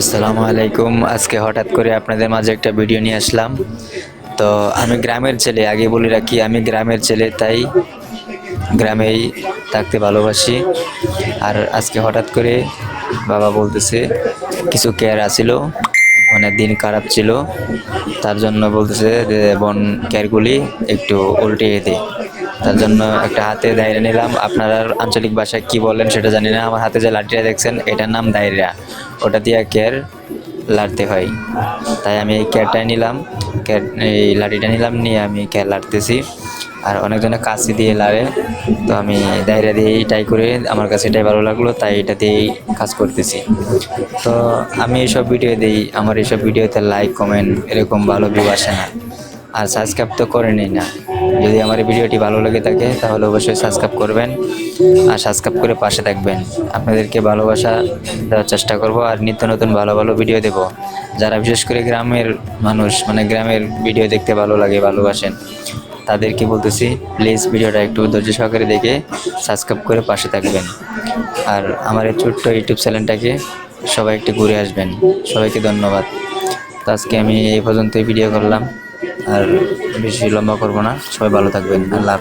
আসসালামু আলাইকুম। আজকে হঠাৎ করে আপনাদের মাঝে একটা ভিডিও নিয়ে আসলাম। তো আমি গ্রামের ছেলে, আগে বলে রাখি, আমি গ্রামের ছেলে, তাই গ্রামেই থাকতে ভালোবাসি। আর আজকে হঠাৎ করে বাবা বলতেছে, কিছু কেয়ার আসিল মানে দিন খারাপ ছিল, তার জন্য বলতেছে যে, বন কেয়ারগুলি একটু উল্টে দে। তার জন্য একটা হাতে দায়রা নিলাম। আপনারা আঞ্চলিক ভাষায় কি বলেন সেটা জানি না। আমার হাতে যে লাঠিটা দেখছেন, এটার নাম দায়রা ওটা দিয়ে কেয়ার লাড়তে হয়। তাই আমি এই কেয়ারটাই নিলাম। কেয়ার, এই লাঠিটা নিলাম, নিয়ে আমি কেয়ার লাড়তেছি। আর অনেকজনে কাশি দিয়ে লাড়ে। তো আমি দায়রা দিয়েই ট্রাই করে আমার কাছে এটাই ভালো লাগল, তাই এটা দিয়েই কাজ করতেছি। তো আমি এইসব ভিডিও দিই। আমার এইসব ভিডিওতে লাইক কমেন্ট এরকম ভালো ভিউ আসে না। আর সাবস্ক্রাইব তো করেনি না। যদি আমার ভিডিওটি ভালো লেগে থাকে, তাহলে অবশ্যই সাবস্ক্রাইব করবেন আর সাবস্ক্রাইব করে পাশে থাকবেন। আপনাদেরকে ভালোবাসা দেওয়ার চেষ্টা করব আর নিত্য নতুন ভালো ভালো ভিডিও দেব। যারা বিশেষ করে গ্রামের মানুষ মানে গ্রামের ভিডিও দেখতে ভালো লাগে, ভালোবাসেন, তাদেরকে বলতেছি প্লিজ ভিডিওটা একটু ধৈর্য সহকারে দেখে সাবস্ক্রাইব করে পাশে থাকবেন। আর আমার এই ছোট্ট ইউটিউব চ্যানেলটাকে সবাই একটু ঘুরে আসবেন। সবাইকে ধন্যবাদ। তো আজকে আমি এই পর্যন্তই ভিডিও করলাম। আর বেশি লম্বা করব না সবাই ভালো থাকবেন আল্লাহ।